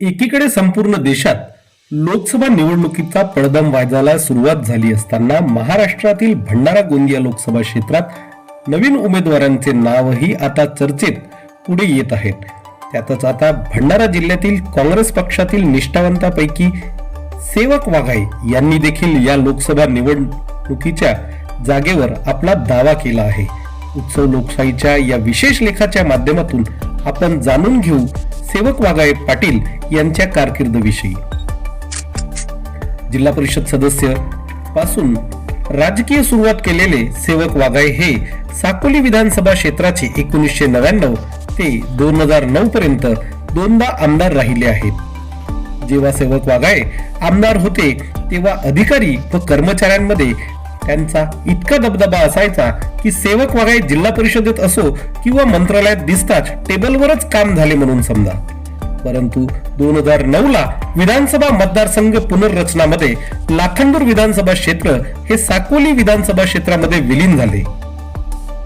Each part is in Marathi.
एकीकडे संपूर्ण देशात लोकसभा निवडणुकीचा पडदम वाजायला सुरुवात झाली असताना महाराष्ट्रातील भंडारा गोंदिया लोकसभा क्षेत्रात नवीन उमेदवारांचे नावही आता चर्चेत पुढे येत आहेत. त्यातच आता भंडारा जिल्ह्यातील काँग्रेस पक्षातील निष्ठावंतापैकी सेवक वाघाई यांनी देखील या लोकसभा निवडणुकीच्या जागेवर आपला दावा केला आहे. उत्सव लोकशाहीच्या या विशेष लेखाच्या माध्यमातून आपण जाणून घेऊ सेवक वाघाई पाटील यांच्या कारकिर्दीविषयी. जिल्हा परिषद सदस्यपासून राजकीय सुरुवात केलेले सेवक वागाय हे साकोली विधानसभा क्षेत्राचे एकोणीसशे नव्याण्णव ते दोन हजार नऊ पर्यंत दोनदा आमदार राहिले आहेत. जेव्हा सेवक वाघाळे आमदार होते तेव्हा अधिकारी व कर्मचाऱ्यांमध्ये त्यांचा इतका दबदबा असायचा की सेवक वगैरे जिल्हा परिषदेत असो किंवा मंत्रालयात दिसताच टेबलवरच काम झाले म्हणून समजा. परंतु दोन हजार नऊ ला विधानसभा मतदारसंघ पुनर्रचनामध्ये लाखांदूर विधानसभा क्षेत्र हे साकोली विधानसभा क्षेत्रामध्ये विलीन झाले.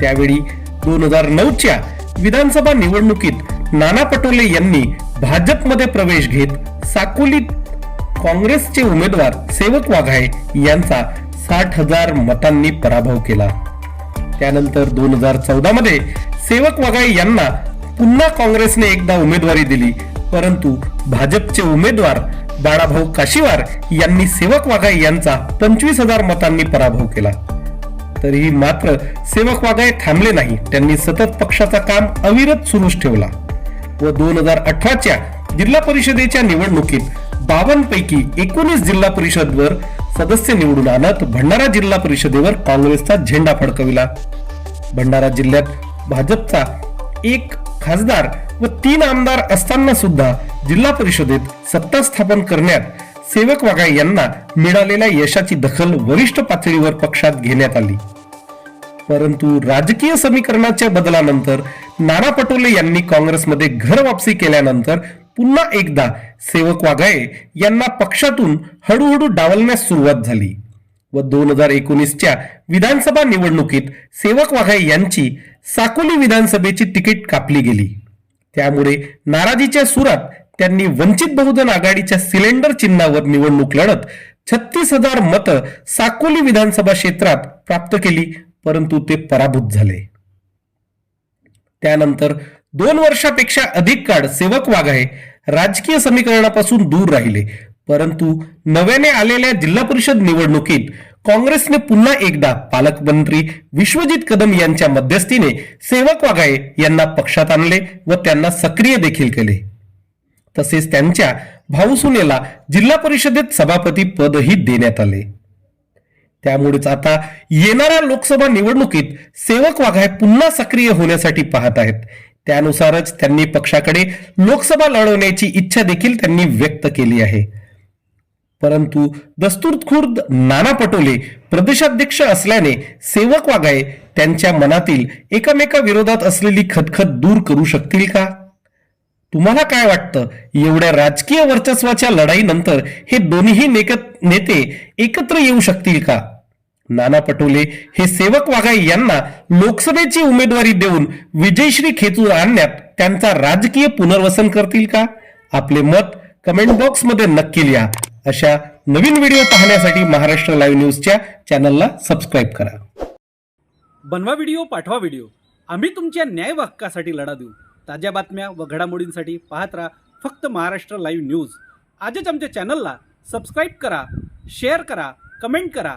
त्यावेळी दोन हजार नऊच्या विधानसभा निवडणुकीत नाना पटोले यांनी भाजपमध्ये प्रवेश घेत साकोलीत काँग्रेसचे उमेदवार सेवक वाघाळे यांचा साठ हजार मतांनी पराभव केला. त्यानंतर दोन हजार चौदा मध्ये सेवक वगाई यांना पुन्हा काँग्रेसने एकदा उमेदवारी दिली. परंतु भाजपचे उमेदवार बाळाभाऊ काशीवार यांनी सेवक वाघाळे यांचा पंचवीस हजार मतांनी पराभव केला. तरीही मात्र सेवक वाघाळे थांबले नाही. त्यांनी सतत पक्षाचा काम अविरत सुरूच ठेवला. व दोन हजार अठराच्या जिल्हा परिषदेच्या निवडणुकीत बावन्न पैकी एकोणीस जिल्हा परिषदवर सदस्य निवडून आणत भंडारा जिल्हा परिषदेवर काँग्रेसचा झेंडा फडकविला. भंडारा जिल्ह्यात भाजपचा एक खासदार व तीन आमदार असताना सुद्धा जिल्हा परिषदेत सत्ता स्थापन करण्यात सेवक वाघाळे यांना मिळालेल्या यशाची दखल वरिष्ठ पातळीवर पक्षात घेण्यात आली. परंतु राजकीय समीकरणाच्या बदलानंतर नाना पटोले यांनी काँग्रेसमध्ये घर वापसी केल्यानंतर पुन्हा एकदा सेवक वाघाळे यांना पक्षातून हळूहळू डावलण्यास सुरुवात झाली व दोन हजार एकोणीसच्या विधानसभा निवडणुकीत सेवक वाघाळे यांची साकोली विधानसभेची तिकीट कापली गेली. त्यामुळे नाराजीच्या सुरात त्यांनी वंचित बहुजन आघाडीच्या सिलेंडर चिन्हावर निवडणूक लढत छत्तीस हजार मतं साकोली विधानसभा क्षेत्रात प्राप्त केली परंतु ते पराभूत झाले. त्यानंतर दोन वर्षापेक्षा अधिक काळ सेवक वाघाळे राजकीय समीकरणापासून दूर राहिले. परंतु नव्याने आलेल्या जिल्हा परिषद निवडणुकीत काँग्रेसने पुन्हा एकदा पालकमंत्री विश्वजित कदम यांच्या मध्यस्थीने सेवक वाघाळे यांना पक्षात आणले व त्यांना सक्रिय देखील केले. तसेच त्यांच्या भाऊसुनेला जिल्हा परिषदेत सभापती पदही देण्यात आले. त्यामुळेच आता येणाऱ्या लोकसभा निवडणुकीत सेवक वाघाळे पुन्हा सक्रिय होण्यासाठी पाहत आहेत. त्यानुसारच त्यांनी पक्षाकडे लोकसभा लढवण्याची इच्छा देखील त्यांनी व्यक्त केली आहे. परंतु दस्तूरखुर्द नाना पटोले प्रदेशाध्यक्ष असल्याने सेवक वागाय त्यांच्या मनातील एकमेकाविरोधात असलेली खतखत दूर करू शकतील का? तुम्हाला काय वाटतं? एवढ्या राजकीय वर्चस्वाच्या लढाईनंतर हे दोन्ही नेक- नेते एकत्र येऊ शकतील का? नाना पटोले हे सेवक वाघाई यांना लोकसभेची उमेदवारी देऊन विजयश्री खेचून आणण्यात त्यांचा राजकीय पुनर्वसन करतील का? आपले मत कमेंट बॉक्समध्ये नक्की लिहा. अशा नवीन व्हिडिओ पाहण्यासाठी महाराष्ट्र लाईव्ह न्यूजच्या चॅनलला सबस्क्राईब करा. बनवा व्हिडिओ पाठवा व्हिडिओ. आम्ही तुमच्या न्याय हक्कासाठी लढा देऊ. ताज्या बातम्या व घडामोडींसाठी पाहत राहा फक्त महाराष्ट्र लाईव्ह न्यूज आजच आमच्या चॅनलला सबस्क्राईब करा शेअर करा कमेंट करा.